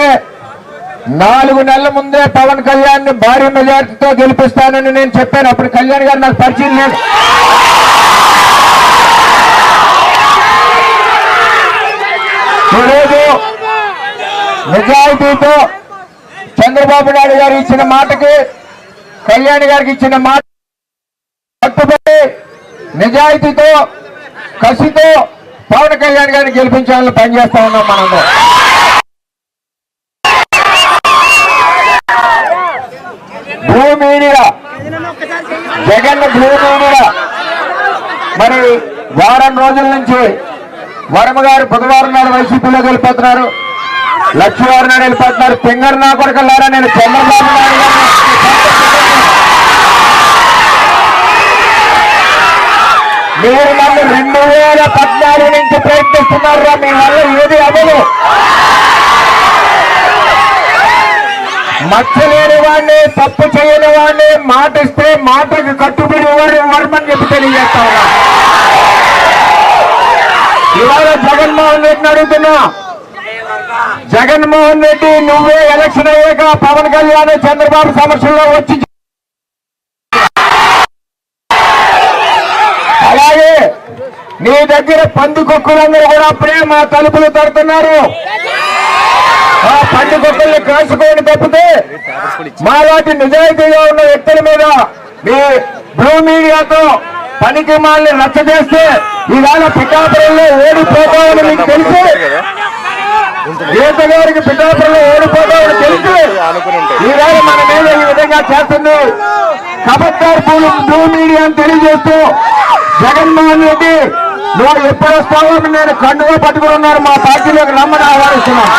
ఎందుకంటే నాలుగు నెలల ముందే పవన్ కళ్యాణ్ని భారీ మెజార్టీతో గెలిపిస్తానని నేను చెప్పాను. అప్పుడు కళ్యాణ్ గారు నాకు పరిచయం లేదు. ఈరోజు నిజాయితీతో చంద్రబాబు నాయుడు గారు ఇచ్చిన మాటకి కళ్యాణ్ గారికి ఇచ్చిన మాట కట్టుబడి నిజాయితీతో కసితో పవన్ కళ్యాణ్ గారిని గెలిపించాలని పనిచేస్తా ఉన్నాం మనందరం blue media Jagan blue media మరి వారం రోజుల నుంచి వరమ గారు బుధవారం నాడు వైసీపీలోకి వెళ్ళిపోతున్నారు. లక్ష్మీవారి నాడు వెళ్ళిపోతున్నారు. పింగర్ నా కొడుకులారా నేను చంద్రబాబు నాయుడు మీరు నన్ను రెండు వేల పద్నాలుగు నుంచి ప్రయత్నిస్తున్నారు మీ వల్ల ఏది అవ్వదు మచ్చలేని వాడిని తప్పు చేయని వాడిని మాట ఇస్తే మాటకి కట్టుబడి వాడు వర్మని చెప్పి తెలియజేస్తా ఉన్నా. ఇవాళ జగన్మోహన్ రెడ్డిని అడుగుతున్నా. జగన్మోహన్ రెడ్డి నువ్వే ఎలక్షన్ అయ్యాక పవన్ కళ్యాణ్ చంద్రబాబు సమస్యల్లో వచ్చి అలాగే నీ దగ్గర పందుకొక్కులందరూ కూడా అప్పుడే మా తలుపులు తడుతున్నారు. ఆ పండుగొక్కల్ని కాసుకోని తప్పితే మాలాంటి నిజాయితీగా ఉన్న వ్యక్తుల మీద మీ బ్లూ మీడియాతో పనికి మాల్ని రచ్చ చేస్తే ఈవేళ పిఠాపురంలో ఓడిపోతామని మీకు తెలిసి గీత గారికి పిఠాపురంలో ఓడిపోతామని తెలిసి ఈవేళ మన మీద ఈ విధంగా చేస్తుంది. కబడ్డార్ పూలు బ్లూ మీడియా అని తెలియజేస్తూ జగన్మోహన్ రెడ్డి నువ్వు ఎప్పుడు వస్తావో నేను కండుగా పట్టుకుని ఉన్నారు మా పార్టీలోకి రమ్మని ఆహ్వానిస్తున్నాను